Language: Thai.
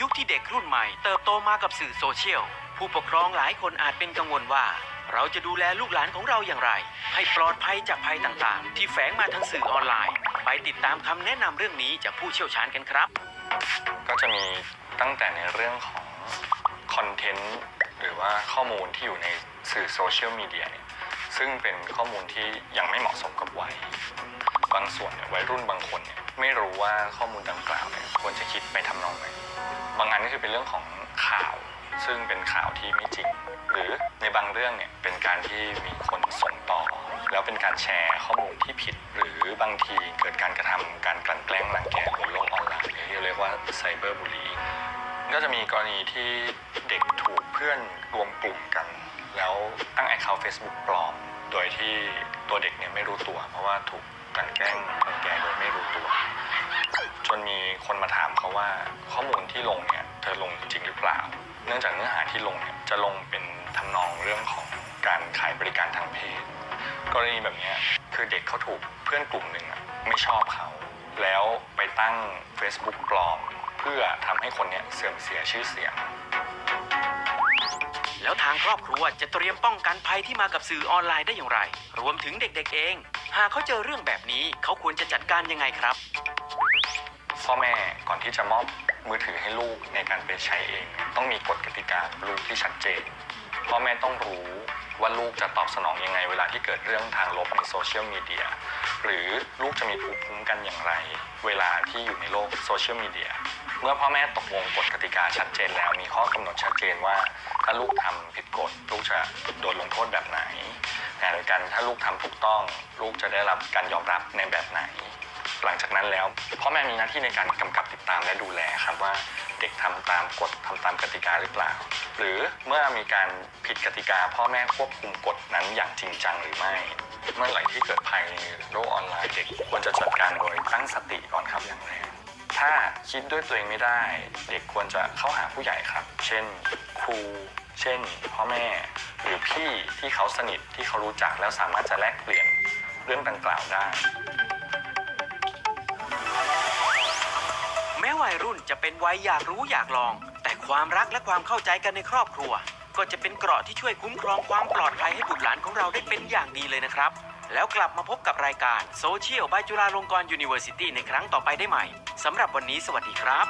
ยุคที่เด็กรุ่นใหม่เติบโตมากับสื่อโซเชียล ผู้ปกครองหลายคนอาจเป็นกังวลว่า เราจะดูแลลูกหลานของเราอย่างไร ให้ปลอดภัยจากภัยต่างๆ ที่แฝงมาทางสื่อออนไลน์ ไปติดตามคำแนะนำเรื่องนี้จากผู้เชี่ยวชาญกันครับ ก็จะมีตั้งแต่ในเรื่องของคอนเทนต์หรือว่าข้อมูลที่อยู่ในสื่อโซเชียลมีเดียเนี่ยซึ่งเป็นข้อมูลที่ยังไม่เหมาะสมกับวัยบางส่วนเนี่ยวัยรุ่นบางคนเนี่ยไม่รู้ว่าข้อมูลดังกล่าวเนี่ยควรจะคิดไปทำนองไหน บางอันก็คือเป็นเรื่องของข่าว ซึ่งเป็นข่าวที่ไม่จริง หรือในบางเรื่องเนี่ยเป็นการที่มีคนส่งต่อ แล้วเป็นการแชร์ข้อมูลที่ผิด หรือบางทีเกิดการกระทำการกลั่นแกล้งรังแกบนโลกออนไลน์ที่เรียกว่าไซเบอร์บูล i ก็จะมีกรณีที่เด็กถูกเพื่อนรวมกลุ่มกัน แล้วตั้ง account Facebook ปลอม โดยที่ตัวเด็กเนี่ยไม่รู้ตัว เพราะว่าถูกกลั่นแกล้งรังแกโดยไม่รู้ตัว จนมีคนมาถามเขาว่าข้อมูลที่ลงเนี่ยเธอลงจริงหรือเปล่า เนื่องจากเนื้อหาที่ลงเนี่ยจะลงเป็นทำนองเรื่องของการขายบริการทางเพศ กรณีแบบนี้คือเด็กเขาถูกเพื่อนกลุ่มหนึ่งไม่ชอบเขาแล้วไปตั้ง Facebook ปลอมเพื่อทำให้คนเนี้ยเสื่อมเสียชื่อเสียง แล้วทางครอบครัวจะเตรียมป้องกันภัยที่มากับสื่อออนไลน์ได้อย่างไร รวมถึงเด็กๆเอง หากเขาเจอเรื่องแบบนี้เขาควรจะจัดการยังไงครับ พ่อแม่ก่อนที่จะมอบมือถือให้ลูกในการไปใช้เอง ต้องมีกฎกติกาลูกที่ชัดเจนพ่อแม่ต้องรู้ว่าลูกจะตอบสนองยังไง เวลาที่เกิดเรื่องทางลบในโซเชียลมีเดียหรือลูกจะมีภูมิคุ้มกันอย่างไร เวลาที่อยู่ในโลกโซเชียลมีเดียเมื่อพ่อแม่ตกลงกฎกติกาชัดเจนแล้ว มีข้อกำหนดชัดเจนว่า ถ้าลูกทำผิดกฎลูกจะโดนลงโทษแบบไหนขณะเดียวกันถ้าลูกทำถูกต้อง ลูกจะได้รับการยอมรับในแบบไหน หลังจากนั้นแล้วพ่อแม่มีหน้าที่ในการกำกับติดตามและดูแลครับว่าเด็กทำตามกฎทำตามกติกาหรือเปล่า หรือเมื่อมีการผิดกติกา พ่อแม่ควบคุมกฎนั้นอย่างจริงจังหรือไม่ เมื่อไหร่ที่เกิดภัยในโลกออนไลน์เด็กควรจะจัดการโดยตั้งสติก่อนครับอย่างแรกถ้าคิดด้วยตัวเองไม่ได้ เด็กควรจะเข้าหาผู้ใหญ่ครับ เช่นครูเช่นพ่อแม่ หรือพี่ที่เขาสนิทที่เขารู้จักแล้วสามารถจะแลกเปลี่ยนเรื่องดังกล่าวได้ แม้วัยรุ่นจะเป็นวัยอยากรู้อยากลอง แต่ความรักและความเข้าใจกันในครอบครัว ก็จะเป็นเกราะที่ช่วยคุ้มครองความปลอดภัยให้บุตรหลานของเราได้เป็นอย่างดีเลยนะครับ แล้วกลับมาพบกับรายการโซเชียลบายจุฬาลงกรณ์ยูนิเวอร์ซิตี้ในครั้งต่อไปได้ใหม่สำหรับวันนี้สวัสดีครับ